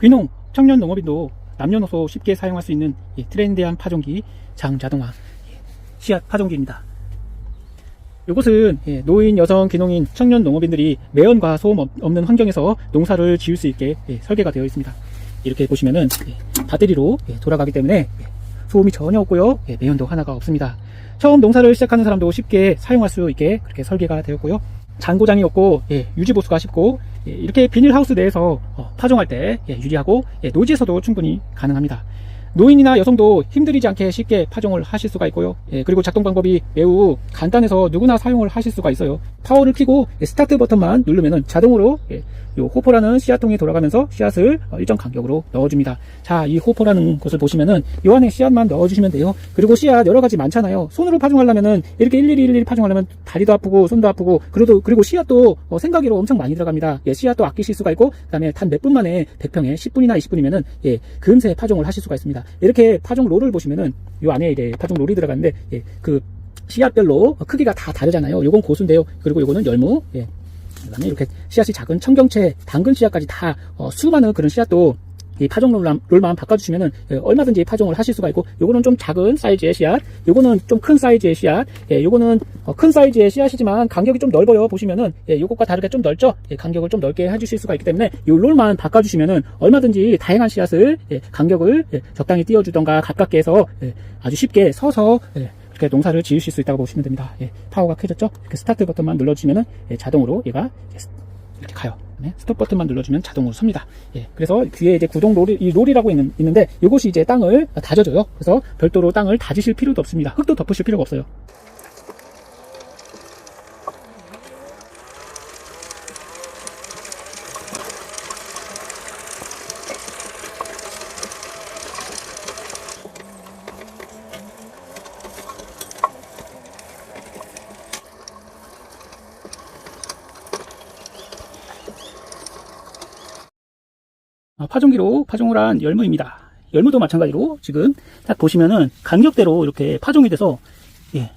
귀농 청년 농업인도 남녀노소 쉽게 사용할 수 있는 예, 트렌디한 파종기 장자동화 예, 씨앗 파종기입니다. 이곳은 예, 노인, 여성, 귀농인, 청년 농업인들이 매연과 소음 없- 없는 환경에서 농사를 지을 수 있게 예, 설계가 되어 있습니다. 이렇게 보시면은 예, 배터리로 예, 돌아가기 때문에 예, 소음이 전혀 없고요. 예, 매연도 하나가 없습니다. 처음 농사를 시작하는 사람도 쉽게 사용할 수 있게 그렇게 설계가 되었고요. 잔고장이 없고 예, 유지 보수가 쉽고 예, 이렇게 비닐하우스 내에서 어, 파종할 때 예, 유리하고 예, 노지에서도 충분히 가능합니다. 노인이나 여성도 힘들이지 않게 쉽게 파종을 하실 수가 있고요. 예, 그리고 작동 방법이 매우 간단해서 누구나 사용을 하실 수가 있어요. 파워를 예, 스타트 버튼만 누르면은 자동으로 예, 요 호포라는 씨앗통에 돌아가면서 씨앗을 어, 일정 간격으로 넣어줍니다. 자, 이 호포라는 것을 보시면은 요 안에 씨앗만 넣어주시면 돼요. 그리고 씨앗 여러 가지 많잖아요. 손으로 파종하려면은 이렇게 일일이 일일이 파종하려면 다리도 아프고 손도 아프고 그래도 그리고 씨앗도 어, 생각이로 엄청 많이 들어갑니다. 예, 씨앗도 아끼실 수가 있고 그다음에 단 몇 분 만에 100평에 10분이나 20분이면은 예, 금세 파종을 하실 수가 있습니다. 이렇게 파종 롤을 보시면은 요 안에 이제 파종 롤이 들어가는데 예, 그 씨앗별로 크기가 다 다르잖아요. 요건 고수인데요. 그리고 요거는 열무. 예. 그다음에 이렇게 씨앗이 작은 청경채, 당근 씨앗까지 다 어, 수많은 그런 씨앗도 이 파종 롤만, 바꿔주시면은 예, 얼마든지 파종을 하실 수가 있고 요거는 좀 작은 사이즈의 씨앗, 요거는 좀 큰 사이즈의 씨앗, 예, 요거는 어, 큰 사이즈의 씨앗이지만 간격이 좀 넓어요. 보시면은 예, 요것과 다르게 좀 넓죠. 예, 간격을 좀 넓게 해주실 수가 있기 때문에 요 롤만 바꿔주시면은 얼마든지 다양한 씨앗을 예, 간격을 예, 적당히 띄워주던가 가깝게 해서 예, 아주 쉽게 서서 예, 이렇게 농사를 지으실 수 있다고 보시면 됩니다. 예, 파워가 켜졌죠? 이렇게 스타트 버튼만 눌러주시면은 예, 자동으로 얘가 이렇게 가요. 네, 스톱 버튼만 눌러주면 자동으로 섭니다. 예, 그래서 뒤에 이제 구동 롤이, 이 롤이라고 있는, 있는데 이것이 이제 땅을 다져줘요. 그래서 별도로 땅을 다지실 필요도 없습니다. 흙도 덮으실 필요가 없어요. 파종기로 파종을 한 열무입니다. 열무도 마찬가지로 지금 딱 보시면은 간격대로 이렇게 파종이 돼서 예,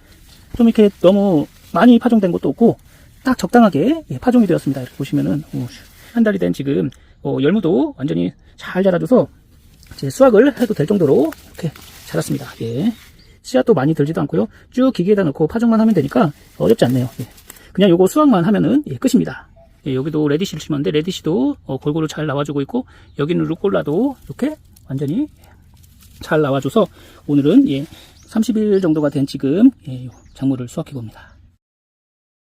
좀 이렇게 너무 많이 파종된 것도 없고 딱 적당하게 예, 파종이 되었습니다. 이렇게 보시면은 오, 한 달이 된 지금 어, 열무도 완전히 잘 자라줘서 이제 수확을 해도 될 정도로 이렇게 자랐습니다. 예. 씨앗도 많이 들지도 않고요. 쭉 기계에다 넣고 파종만 하면 되니까 어렵지 않네요. 예. 그냥 요거 수확만 하면은 예, 끝입니다. 예, 여기도 레디시를 심었는데 레디시도 어, 골고루 잘 나와주고 있고 여기는 루꼴라도 이렇게 완전히 잘 나와줘서 오늘은 예, 30일 정도가 된 지금 예, 요 작물을 수확해 봅니다.